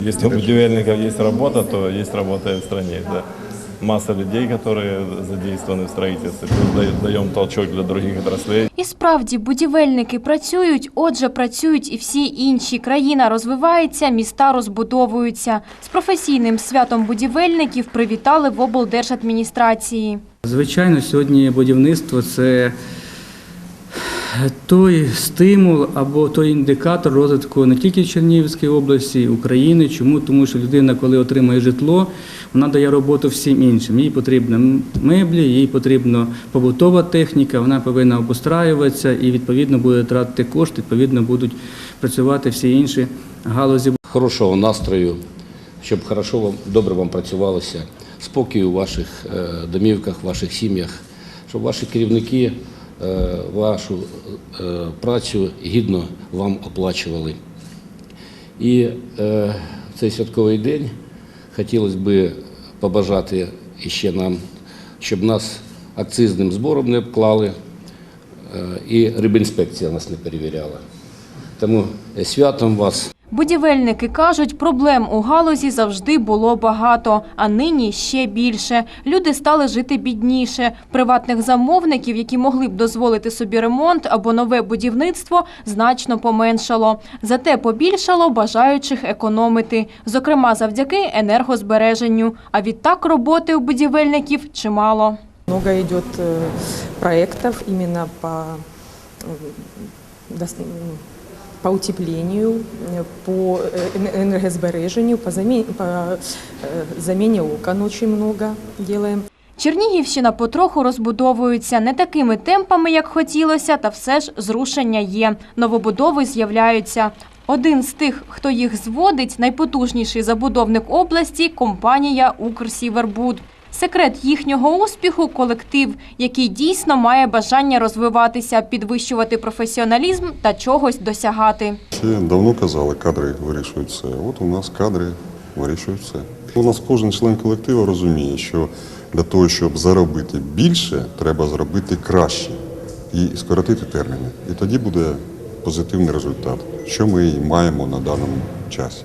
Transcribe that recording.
Если у будівельников есть работа, то есть работа в стране. Да. Масса людей, которые задействованы в строительстве. Даем толчок для других отраслей. І справді будівельники працюють, отже, працюють і всі інші. Країна розвивається, міста розбудовуються. З професійним святом будівельників привітали в облдержадміністрації. Звичайно, сьогодні будівництво це той стимул або той індикатор розвитку не тільки Чернігівської області, України. Чому? Тому що людина, коли отримує житло, вона дає роботу всім іншим. Їй потрібно меблі, їй потрібна побутова техніка, вона повинна обустраюватися і відповідно буде тратити кошти, відповідно будуть працювати всі інші галузі хорошого настрою, щоб хорошо вам, добре вам працювалося, спокою у ваших е, домівках, ваших сім'ях, щоб ваші керівники вашу е, працю гідно вам оплачували. І е, в цей святковий день хотілося б побажати іще нам, щоб нас акцизним збором не обклали е, і рибінспекція нас не перевіряла. Тому святом вас. Будівельники кажуть, проблем у галузі завжди було багато, а нині ще більше. Люди стали жити бідніше. Приватних замовників, які могли б дозволити собі ремонт або нове будівництво, значно поменшало. Зате побільшало бажаючих економити, зокрема завдяки енергозбереженню. А відтак роботи у будівельників чимало. Много идет э, проектов именно по, по утеплению, э, по э, эн- энергосбережению, по замене, по э, замене окон очень много делаем. Чернігівщина потроху розбудовується не такими темпами, як хотілося, та все ж зрушення є. Новобудови з'являються. Один з тих, хто їх зводить, найпотужніший забудовник області – компанія «Укрсівербуд». Секрет їхнього успіху – колектив, який дійсно має бажання розвиватися, підвищувати професіоналізм та чогось досягати. Ще давно казали, кадри вирішують все. От у нас кадри вирішують все. У нас кожен член колективу розуміє, що для того, щоб заробити більше, треба зробити краще і скоротити терміни. І тоді буде позитивний результат, що ми маємо на даному часі.